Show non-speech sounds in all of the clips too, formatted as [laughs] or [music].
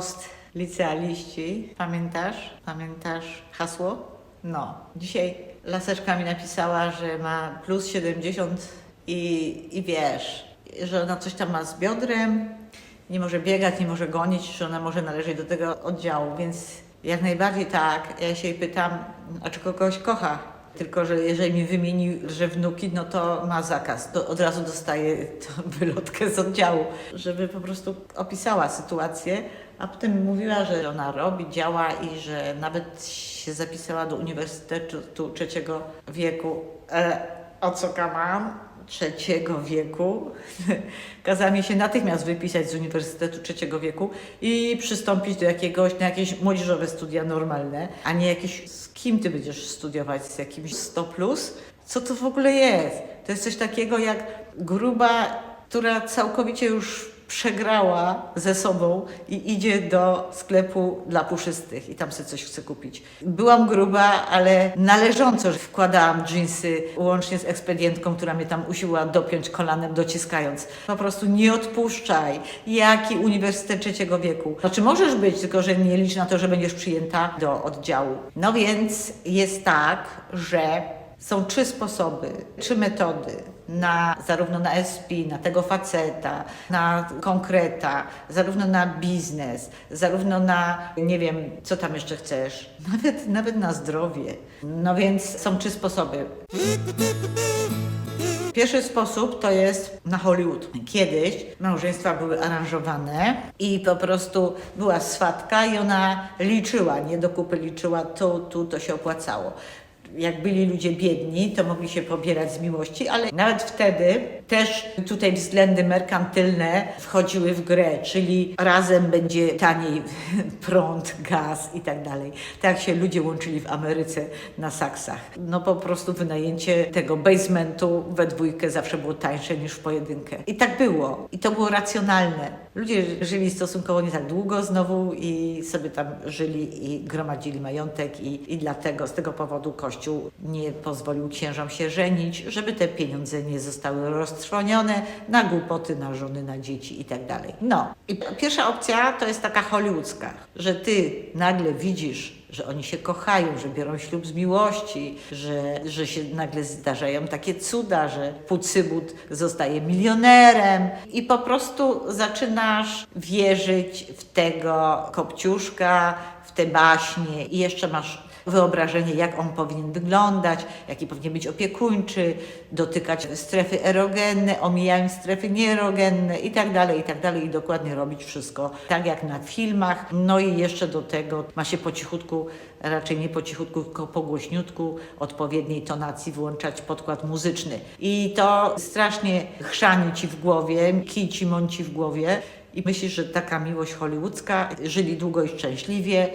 Post licealiści. Pamiętasz? Pamiętasz hasło? No. Dzisiaj laseczka mi napisała, że ma plus 70 i, i wiesz, że ona coś tam ma z biodrem, nie może biegać, nie może gonić, że ona może należeć do tego oddziału, więc jak najbardziej tak. Ja się jej pytam, a czy kogoś kocha? Tylko, że jeżeli mi wymieni, że wnuki, no to ma zakaz. To od razu dostaje tą wylotkę z oddziału, żeby po prostu opisała sytuację, a potem mówiła, że ona robi, działa i że nawet się zapisała do Uniwersytetu Trzeciego Wieku. E, o co mam? trzeciego wieku. [laughs] Kazała mi się natychmiast wypisać z Uniwersytetu Trzeciego Wieku i przystąpić do jakiegoś, na jakieś młodzieżowe studia normalne, a nie jakieś, kim ty będziesz studiować, z jakimś 100 plus? Co to w ogóle jest? To jest coś takiego jak gruba, która całkowicie już przegrała ze sobą i idzie do sklepu dla puszystych i tam sobie coś chce kupić. Byłam gruba, ale należąco wkładałam dżinsy łącznie z ekspedientką, która mnie tam usiłowała dopiąć kolanem, dociskając. Po prostu nie odpuszczaj. Jaki Uniwersytet Trzeciego Wieku? Znaczy możesz być, tylko że nie licz na to, że będziesz przyjęta do oddziału. No więc jest tak, że są trzy sposoby, trzy metody na zarówno na SP, na tego faceta, na konkreta, zarówno na biznes, zarówno na nie wiem, co tam jeszcze chcesz, [laughs] nawet, nawet na zdrowie. No więc są trzy sposoby. Pierwszy sposób to jest na Hollywood. Kiedyś małżeństwa były aranżowane i po prostu była swatka i ona liczyła, nie do kupy liczyła, tu, tu to się opłacało jak byli ludzie biedni, to mogli się pobierać z miłości, ale nawet wtedy też tutaj względy merkantylne wchodziły w grę, czyli razem będzie taniej [laughs] prąd, gaz i tak dalej. Tak się ludzie łączyli w Ameryce na saksach. No po prostu wynajęcie tego basementu we dwójkę zawsze było tańsze niż w pojedynkę. I tak było. I to było racjonalne. Ludzie żyli stosunkowo nie tak długo znowu i sobie tam żyli i gromadzili majątek i, i dlatego z tego powodu Kościół nie pozwolił księżom się żenić, żeby te pieniądze nie zostały roztrwonione na głupoty, na żony, na dzieci i tak dalej. No i pierwsza opcja to jest taka hollywoodzka, że ty nagle widzisz że oni się kochają, że biorą ślub z miłości, że, że się nagle zdarzają takie cuda, że Pucybut zostaje milionerem. I po prostu zaczynasz wierzyć w tego kopciuszka, w te baśnie. I jeszcze masz wyobrażenie, jak on powinien wyglądać, jaki powinien być opiekuńczy, dotykać strefy erogenne, omijając strefy nieerogenne i tak dalej, i tak i dokładnie robić wszystko tak jak na filmach. No i jeszcze do tego ma się po cichutku, raczej nie po cichutku, tylko po głośniutku, odpowiedniej tonacji włączać podkład muzyczny. I to strasznie chrzani ci w głowie, kij ci mąci w głowie i myślisz, że taka miłość hollywoodzka, żyli długo i szczęśliwie,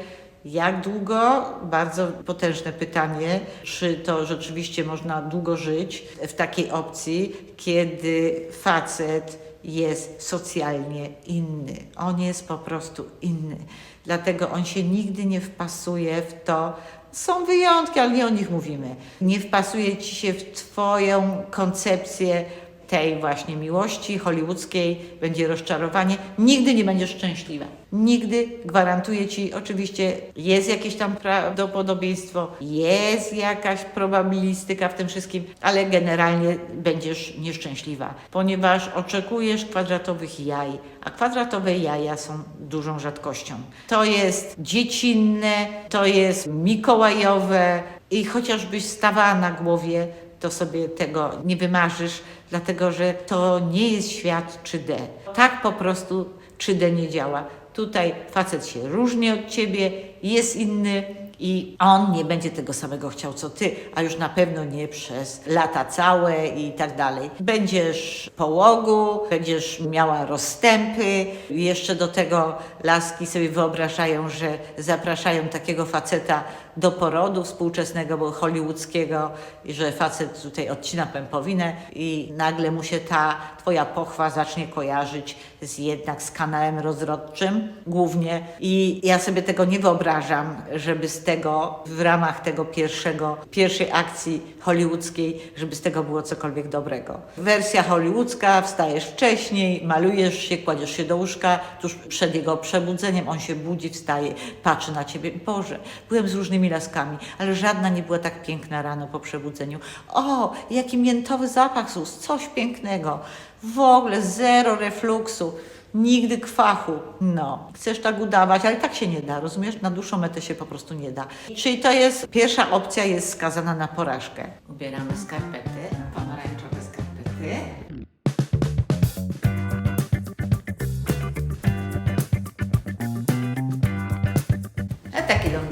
jak długo? Bardzo potężne pytanie. Czy to rzeczywiście można długo żyć w takiej opcji, kiedy facet jest socjalnie inny? On jest po prostu inny. Dlatego on się nigdy nie wpasuje w to, są wyjątki, ale nie o nich mówimy. Nie wpasuje ci się w Twoją koncepcję tej właśnie miłości hollywoodzkiej, będzie rozczarowanie. Nigdy nie będziesz szczęśliwa. Nigdy, gwarantuję Ci, oczywiście jest jakieś tam prawdopodobieństwo, jest jakaś probabilistyka w tym wszystkim, ale generalnie będziesz nieszczęśliwa, ponieważ oczekujesz kwadratowych jaj, a kwadratowe jaja są dużą rzadkością. To jest dziecinne, to jest mikołajowe i chociażbyś stawała na głowie, to sobie tego nie wymarzysz, dlatego że to nie jest świat 3D. Tak po prostu 3D nie działa. Tutaj facet się różni od ciebie, jest inny i on nie będzie tego samego chciał co ty, a już na pewno nie przez lata całe i tak dalej. Będziesz połogu, będziesz miała rozstępy, jeszcze do tego laski sobie wyobrażają, że zapraszają takiego faceta do porodu współczesnego, bo hollywoodzkiego, i że facet tutaj odcina pępowinę i nagle mu się ta twoja pochwa zacznie kojarzyć z jednak z kanałem rozrodczym głównie i ja sobie tego nie wyobrażam, żeby z tego w ramach tego pierwszego, pierwszej akcji hollywoodzkiej, żeby z tego było cokolwiek dobrego. Wersja hollywoodzka, wstajesz wcześniej, malujesz się, kładziesz się do łóżka, tuż przed jego przebudzeniem on się budzi, wstaje, patrzy na ciebie. Boże, byłem z różnymi laskami, ale żadna nie była tak piękna rano po przebudzeniu. O, jaki miętowy zapach z ust, coś pięknego. W ogóle zero refluksu. Nigdy kwachu. No, chcesz tak udawać, ale tak się nie da, rozumiesz? Na dłuższą metę się po prostu nie da. Czyli to jest, pierwsza opcja jest skazana na porażkę. Ubieramy skarpety, pomarańczowe skarpety.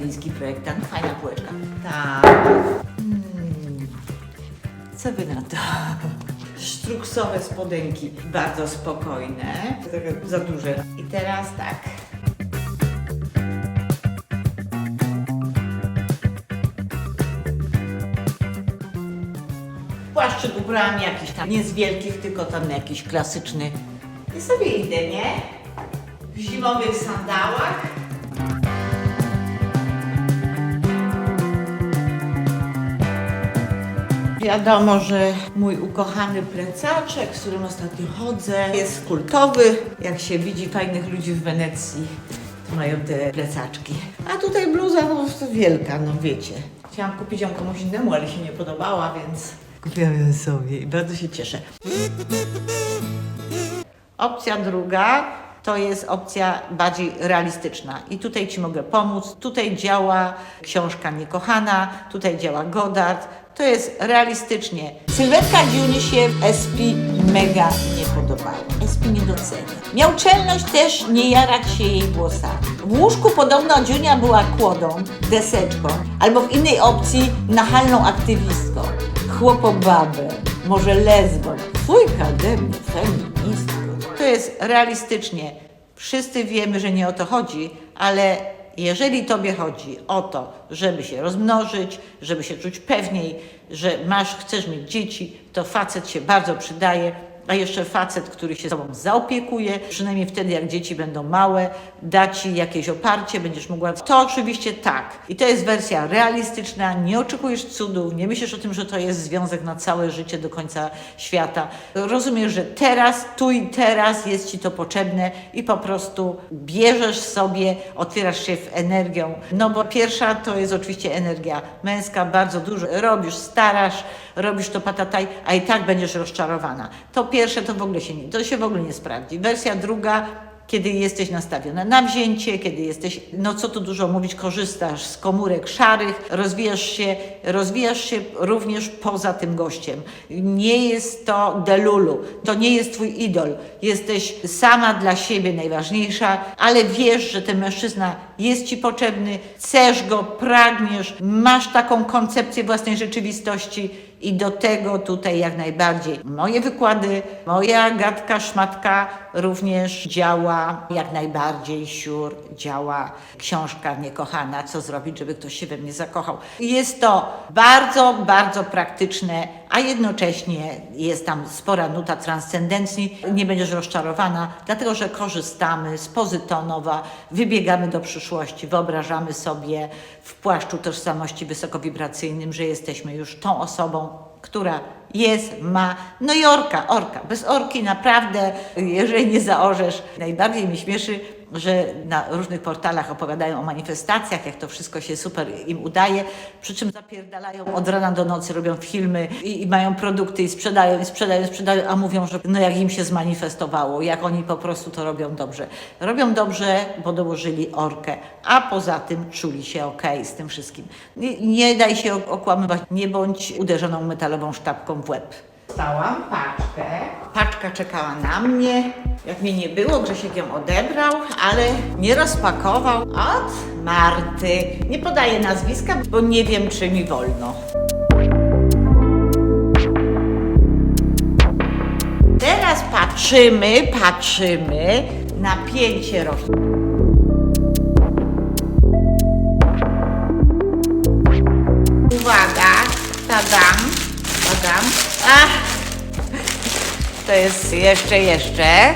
Londyński projektant, fajna półeczka. Tak. Mm. Co wy na to? Sztruksowe spodenki, bardzo spokojne, trochę za duże. I teraz tak. Płaszczyk ubrałam jakiś tam, nie z wielkich, tylko tam jakiś klasyczny. I sobie idę, nie? W zimowych sandałach. Wiadomo, że mój ukochany plecaczek, z którym ostatnio chodzę, jest kultowy. Jak się widzi fajnych ludzi w Wenecji, to mają te plecaczki. A tutaj bluza no, wielka, no wiecie. Chciałam kupić ją komuś innemu, ale się nie podobała, więc kupiłam ją sobie i bardzo się cieszę. Opcja druga to jest opcja bardziej realistyczna. I tutaj Ci mogę pomóc. Tutaj działa książka Niekochana, tutaj działa Godard. To jest realistycznie. Sylwetka Dziuni się SP mega nie podobała. SP nie docenia. Miał czelność też nie jarać się jej włosami. W łóżku podobno Dziunia była kłodą, deseczką, albo w innej opcji nachalną aktywistką, chłopobabę, może lesbą, dwójka ode mnie, feministką. To jest realistycznie. Wszyscy wiemy, że nie o to chodzi, ale jeżeli Tobie chodzi o to, żeby się rozmnożyć, żeby się czuć pewniej, że masz, chcesz mieć dzieci, to facet się bardzo przydaje. A jeszcze facet, który się sobą zaopiekuje, przynajmniej wtedy, jak dzieci będą małe, da ci jakieś oparcie, będziesz mogła. To oczywiście tak. I to jest wersja realistyczna, nie oczekujesz cudów, nie myślisz o tym, że to jest związek na całe życie do końca świata. Rozumiesz, że teraz, tu i teraz jest ci to potrzebne i po prostu bierzesz sobie, otwierasz się w energią. No bo pierwsza to jest oczywiście energia męska, bardzo dużo robisz, starasz, robisz to patataj, a i tak będziesz rozczarowana. To pierwsze to w ogóle się nie, to się w ogóle nie sprawdzi. Wersja druga, kiedy jesteś nastawiona na wzięcie, kiedy jesteś, no co tu dużo mówić, korzystasz z komórek szarych, rozwijasz się, rozwijasz się również poza tym gościem. Nie jest to delulu, to nie jest twój idol. Jesteś sama dla siebie najważniejsza, ale wiesz, że ten mężczyzna jest ci potrzebny, chcesz go, pragniesz, masz taką koncepcję własnej rzeczywistości i do tego tutaj jak najbardziej moje wykłady, moja gadka, szmatka również działa jak najbardziej, siur działa książka Niekochana, co zrobić, żeby ktoś się we mnie zakochał. Jest to bardzo, bardzo praktyczne, a jednocześnie jest tam spora nuta transcendencji. Nie będziesz rozczarowana, dlatego że korzystamy z pozytonowa, wybiegamy do przyszłości, wyobrażamy sobie w płaszczu tożsamości wysokowibracyjnym, że jesteśmy już tą osobą, która jest, ma. No i orka, orka. Bez orki naprawdę, jeżeli nie zaorzesz, najbardziej mi śmieszy, że na różnych portalach opowiadają o manifestacjach, jak to wszystko się super im udaje, przy czym zapierdalają od rana do nocy, robią filmy i, i mają produkty i sprzedają, i sprzedają, i sprzedają, a mówią, że no jak im się zmanifestowało, jak oni po prostu to robią dobrze. Robią dobrze, bo dołożyli orkę, a poza tym czuli się ok z tym wszystkim. Nie, nie daj się okłamywać, nie bądź uderzoną metalową sztabką w łeb. Dostałam paczkę. Paczka czekała na mnie. Jak mnie nie było, Grzesiek ją odebrał, ale nie rozpakował. Od Marty. Nie podaję nazwiska, bo nie wiem, czy mi wolno. Teraz patrzymy, patrzymy. Napięcie rośnie. Tadam, tadam. Ach, to jest jeszcze, jeszcze.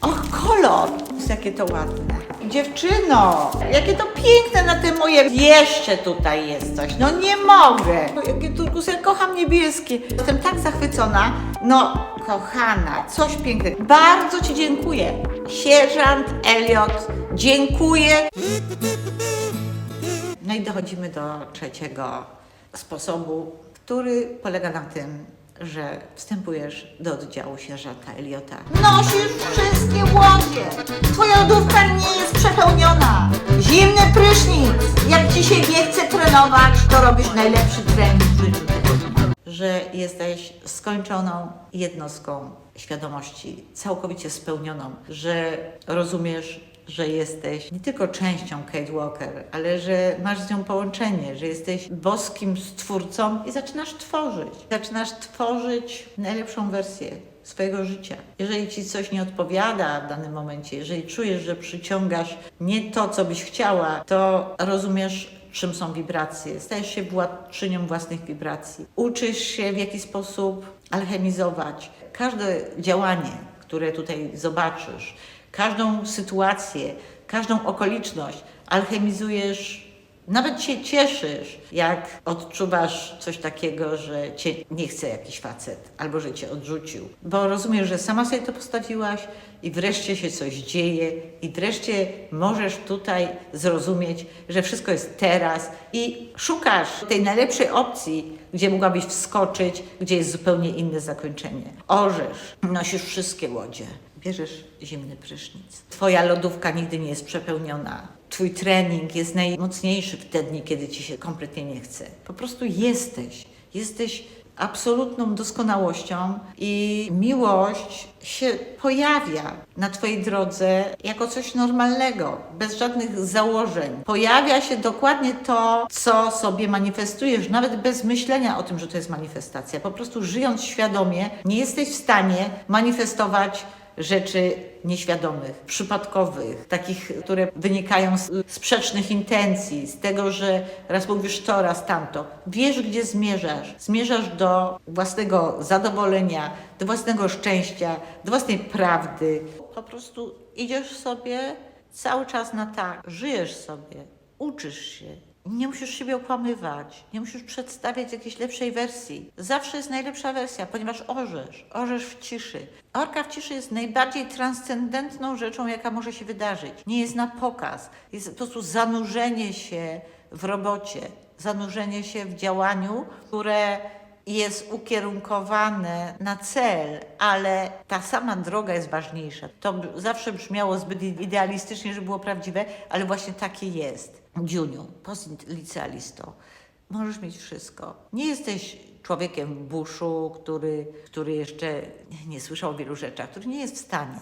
Och, kolor! Jakie to ładne. Dziewczyno, jakie to piękne na te moje... Jeszcze tutaj jest coś. No nie mogę. O, Jakie turkusy, ja kocham niebieskie. Jestem tak zachwycona. No, kochana, coś pięknego. Bardzo Ci dziękuję. Sierżant Elliot, dziękuję. No i dochodzimy do trzeciego sposobu, który polega na tym, że wstępujesz do oddziału sierżanta Eliota. Nosisz wszystkie łodzie! Twoja lodówka nie jest przepełniona! Zimny prysznic! Jak ci się nie chce trenować, to robisz najlepszy trening w życiu. Że jesteś skończoną jednostką świadomości, całkowicie spełnioną, że rozumiesz, że jesteś nie tylko częścią Kate Walker, ale że masz z nią połączenie, że jesteś boskim stwórcą i zaczynasz tworzyć. Zaczynasz tworzyć najlepszą wersję swojego życia. Jeżeli ci coś nie odpowiada w danym momencie, jeżeli czujesz, że przyciągasz nie to, co byś chciała, to rozumiesz, czym są wibracje. Stajesz się władczynią własnych wibracji. Uczysz się, w jaki sposób alchemizować. Każde działanie, które tutaj zobaczysz, każdą sytuację, każdą okoliczność alchemizujesz, nawet się cieszysz, jak odczuwasz coś takiego, że cię nie chce jakiś facet albo że cię odrzucił, bo rozumiesz, że sama sobie to postawiłaś i wreszcie się coś dzieje i wreszcie możesz tutaj zrozumieć, że wszystko jest teraz i szukasz tej najlepszej opcji, gdzie mogłabyś wskoczyć, gdzie jest zupełnie inne zakończenie. Orzesz, nosisz wszystkie łodzie. Bierzesz zimny prysznic. Twoja lodówka nigdy nie jest przepełniona. Twój trening jest najmocniejszy w te dni, kiedy ci się kompletnie nie chce. Po prostu jesteś. Jesteś absolutną doskonałością i miłość się pojawia na Twojej drodze jako coś normalnego, bez żadnych założeń. Pojawia się dokładnie to, co sobie manifestujesz, nawet bez myślenia o tym, że to jest manifestacja. Po prostu żyjąc świadomie, nie jesteś w stanie manifestować rzeczy nieświadomych, przypadkowych, takich, które wynikają z sprzecznych intencji, z tego, że raz mówisz to, raz tamto. Wiesz, gdzie zmierzasz. Zmierzasz do własnego zadowolenia, do własnego szczęścia, do własnej prawdy. Po prostu idziesz sobie cały czas na tak, żyjesz sobie, uczysz się. Nie musisz siebie okłamywać, nie musisz przedstawiać jakiejś lepszej wersji. Zawsze jest najlepsza wersja, ponieważ orzesz, orzesz w ciszy. Orka w ciszy jest najbardziej transcendentną rzeczą, jaka może się wydarzyć. Nie jest na pokaz, jest po prostu zanurzenie się w robocie, zanurzenie się w działaniu, które jest ukierunkowane na cel, ale ta sama droga jest ważniejsza. To zawsze brzmiało zbyt idealistycznie, żeby było prawdziwe, ale właśnie takie jest. Dziuniu, postlicealisto, możesz mieć wszystko. Nie jesteś człowiekiem w buszu, który, który jeszcze nie słyszał o wielu rzeczach, który nie jest w stanie.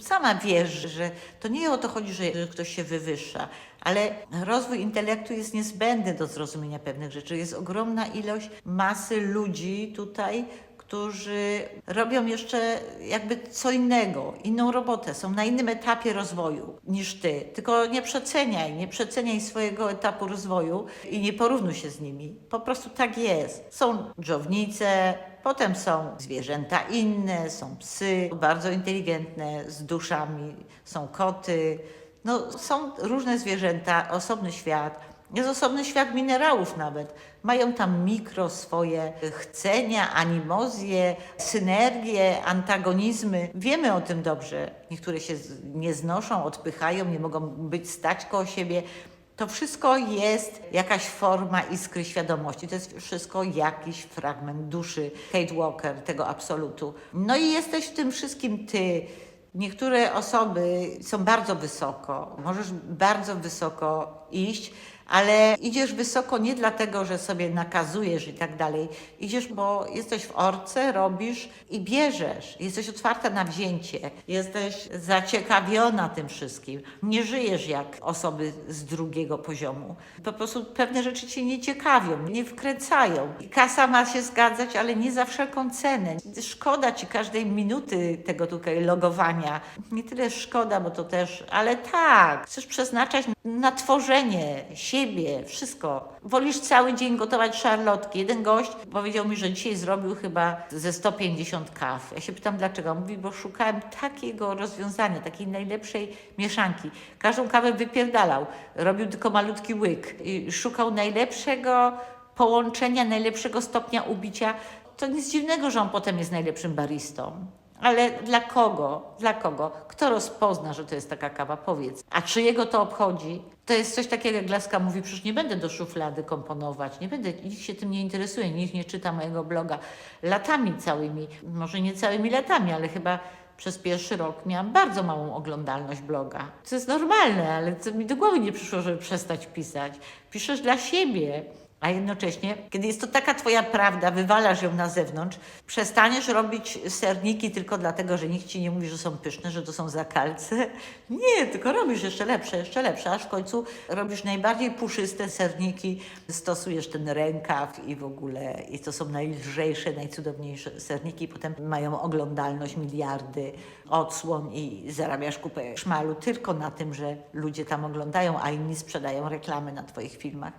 Sama wiesz, że to nie o to chodzi, że ktoś się wywyższa, ale rozwój intelektu jest niezbędny do zrozumienia pewnych rzeczy. Jest ogromna ilość masy ludzi tutaj, którzy robią jeszcze jakby co innego, inną robotę, są na innym etapie rozwoju niż ty. Tylko nie przeceniaj, nie przeceniaj swojego etapu rozwoju i nie porównuj się z nimi. Po prostu tak jest. Są dżownice, potem są zwierzęta inne, są psy, bardzo inteligentne, z duszami, są koty. No, są różne zwierzęta, osobny świat. Jest osobny świat minerałów nawet. Mają tam mikro swoje chcenia, animozje, synergie, antagonizmy. Wiemy o tym dobrze. Niektóre się nie znoszą, odpychają, nie mogą być stać koło siebie. To wszystko jest jakaś forma iskry świadomości. To jest wszystko jakiś fragment duszy Kate Walker, tego absolutu. No i jesteś w tym wszystkim ty. Niektóre osoby są bardzo wysoko, możesz bardzo wysoko iść, ale idziesz wysoko nie dlatego, że sobie nakazujesz i tak dalej. Idziesz, bo jesteś w orce, robisz i bierzesz. Jesteś otwarta na wzięcie. Jesteś zaciekawiona tym wszystkim. Nie żyjesz jak osoby z drugiego poziomu. Po prostu pewne rzeczy cię nie ciekawią, nie wkręcają. Kasa ma się zgadzać, ale nie za wszelką cenę. Szkoda ci każdej minuty tego tutaj logowania. Nie tyle szkoda, bo to też, ale tak, chcesz przeznaczać na tworzenie siebie, wszystko. Wolisz cały dzień gotować szarlotki. Jeden gość powiedział mi, że dzisiaj zrobił chyba ze 150 kaw. Ja się pytam dlaczego. Mówi, bo szukałem takiego rozwiązania, takiej najlepszej mieszanki. Każdą kawę wypierdalał. Robił tylko malutki łyk. I szukał najlepszego połączenia, najlepszego stopnia ubicia. To nic dziwnego, że on potem jest najlepszym baristą. Ale dla kogo? Dla kogo? Kto rozpozna, że to jest taka kawa? Powiedz. A czy jego to obchodzi? To jest coś takiego, jak Laska mówi, przecież nie będę do szuflady komponować, nie będę, nikt się tym nie interesuje, nikt nie czyta mojego bloga. Latami całymi, może nie całymi latami, ale chyba przez pierwszy rok miałam bardzo małą oglądalność bloga. To jest normalne, ale co mi do głowy nie przyszło, żeby przestać pisać. Piszesz dla siebie. A jednocześnie, kiedy jest to taka twoja prawda, wywalasz ją na zewnątrz, przestaniesz robić serniki tylko dlatego, że nikt ci nie mówi, że są pyszne, że to są zakalce. [laughs] Nie, tylko robisz jeszcze lepsze, jeszcze lepsze, aż w końcu robisz najbardziej puszyste serniki, stosujesz ten rękaw i w ogóle, i to są najlżejsze, najcudowniejsze serniki, potem mają oglądalność miliardy odsłon i zarabiasz kupę szmalu tylko na tym, że ludzie tam oglądają, a inni sprzedają reklamy na twoich filmach.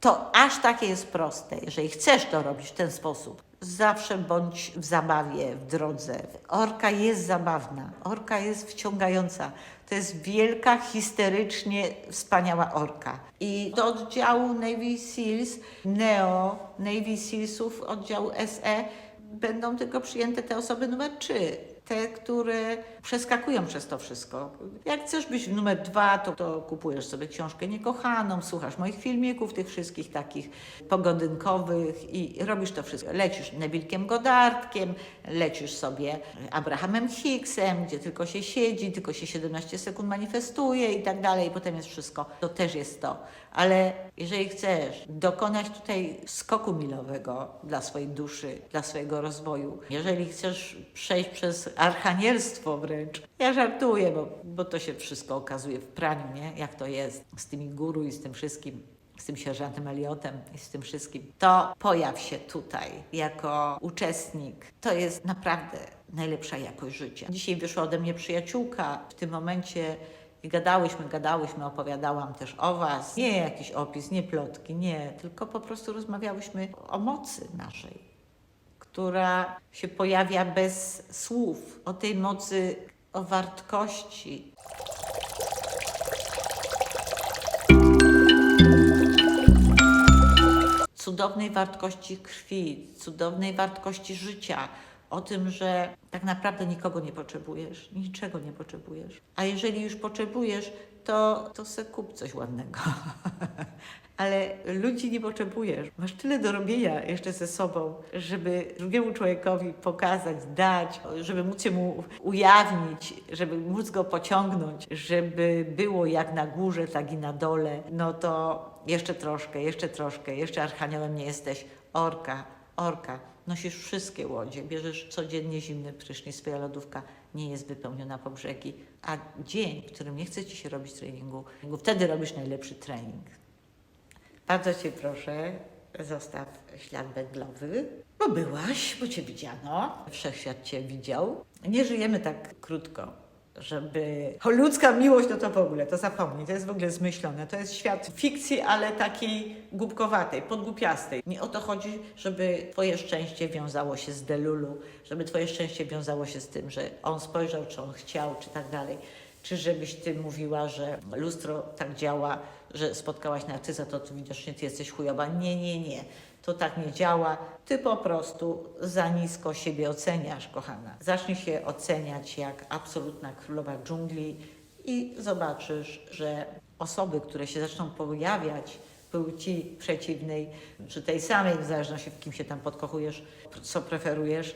To aż takie jest proste. Jeżeli chcesz to robić w ten sposób, zawsze bądź w zabawie, w drodze. Orka jest zabawna, orka jest wciągająca. To jest wielka, histerycznie wspaniała orka. I do oddziału Navy Seals, Neo Navy Sealsów, oddziału SE, będą tylko przyjęte te osoby numer 3 te, które przeskakują przez to wszystko. Jak chcesz być numer dwa, to, to kupujesz sobie książkę niekochaną, słuchasz moich filmików, tych wszystkich takich pogodynkowych i robisz to wszystko. Lecisz Nebilkiem Godardkiem, lecisz sobie Abrahamem Hicksem, gdzie tylko się siedzi, tylko się 17 sekund manifestuje i tak dalej, i potem jest wszystko. To też jest to. Ale jeżeli chcesz dokonać tutaj skoku milowego dla swojej duszy, dla swojego rozwoju, jeżeli chcesz przejść przez archanielstwo wręcz, ja żartuję, bo, bo to się wszystko okazuje w praniu, nie? Jak to jest z tymi guru i z tym wszystkim z tym sierżantem Eliotem i z tym wszystkim, to pojaw się tutaj jako uczestnik. To jest naprawdę najlepsza jakość życia. Dzisiaj wyszła ode mnie przyjaciółka w tym momencie i gadałyśmy, gadałyśmy, opowiadałam też o Was. Nie jakiś opis, nie plotki, nie, tylko po prostu rozmawiałyśmy o mocy naszej, która się pojawia bez słów, o tej mocy, o wartości, cudownej wartości krwi, cudownej wartości życia, o tym, że tak naprawdę nikogo nie potrzebujesz, niczego nie potrzebujesz. A jeżeli już potrzebujesz, to, to se kup coś ładnego. [laughs] Ale ludzi nie potrzebujesz. Masz tyle do robienia jeszcze ze sobą, żeby drugiemu człowiekowi pokazać, dać, żeby móc się mu ujawnić, żeby móc go pociągnąć, żeby było jak na górze, tak i na dole. No to jeszcze troszkę, jeszcze troszkę, jeszcze archaniołem nie jesteś. Orka, orka. Nosisz wszystkie łodzie, bierzesz codziennie zimny prysznic, twoja lodówka nie jest wypełniona po brzegi, a dzień, w którym nie chce Ci się robić treningu, wtedy robisz najlepszy trening. Bardzo Cię proszę, zostaw ślad węglowy, bo byłaś, bo Cię widziano, wszechświat Cię widział. Nie żyjemy tak krótko, żeby... O, ludzka miłość, no to w ogóle, to zapomnij, to jest w ogóle zmyślone. To jest świat fikcji, ale takiej głupkowatej, podgłupiastej. Nie o to chodzi, żeby Twoje szczęście wiązało się z Delulu, żeby Twoje szczęście wiązało się z tym, że on spojrzał, czy on chciał, czy tak dalej. Czy żebyś Ty mówiła, że lustro tak działa, że spotkałaś narcyza, to ty widocznie Ty jesteś chujowa. Nie, nie, nie. To tak nie działa. Ty po prostu za nisko siebie oceniasz, kochana. Zacznij się oceniać jak absolutna królowa dżungli i zobaczysz, że osoby, które się zaczną pojawiać płci przeciwnej, czy tej samej, w zależności w kim się tam podkochujesz, co preferujesz,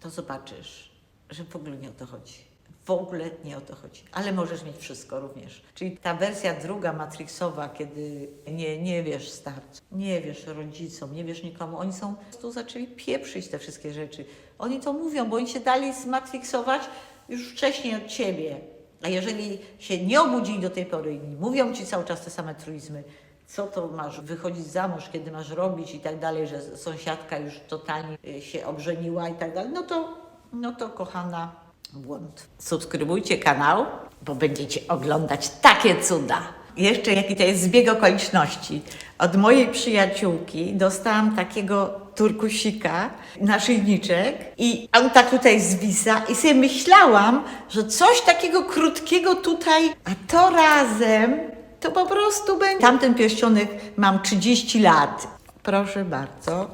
to zobaczysz, że w ogóle nie o to chodzi. W ogóle nie o to chodzi. Ale możesz mieć wszystko również. Czyli ta wersja druga Matrixowa, kiedy nie, nie wiesz starcu, nie wiesz rodzicom, nie wiesz nikomu. Oni są, prostu zaczęli pieprzyć te wszystkie rzeczy. Oni to mówią, bo oni się dali zmatrixować już wcześniej od ciebie. A jeżeli się nie obudzili do tej pory i mówią ci cały czas te same truizmy, co to masz wychodzić za mąż, kiedy masz robić i tak dalej, że sąsiadka już totalnie y, się obrzeniła i tak dalej, no to, no to kochana, błąd. Subskrybujcie kanał, bo będziecie oglądać takie cuda. jeszcze jaki to jest zbieg okoliczności. Od mojej przyjaciółki dostałam takiego turkusika, naszyjniczek i on tak tutaj zwisa i sobie myślałam, że coś takiego krótkiego tutaj, a to razem to po prostu będzie. Tamten pierścionek mam 30 lat. Proszę bardzo,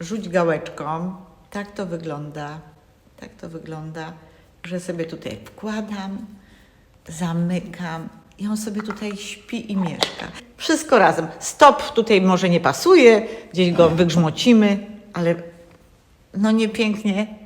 rzuć gałeczką. Tak to wygląda. Tak to wygląda, że sobie tutaj wkładam, zamykam i on sobie tutaj śpi i mieszka. Wszystko razem. Stop tutaj może nie pasuje, gdzieś go wygrzmocimy, ale no nie pięknie.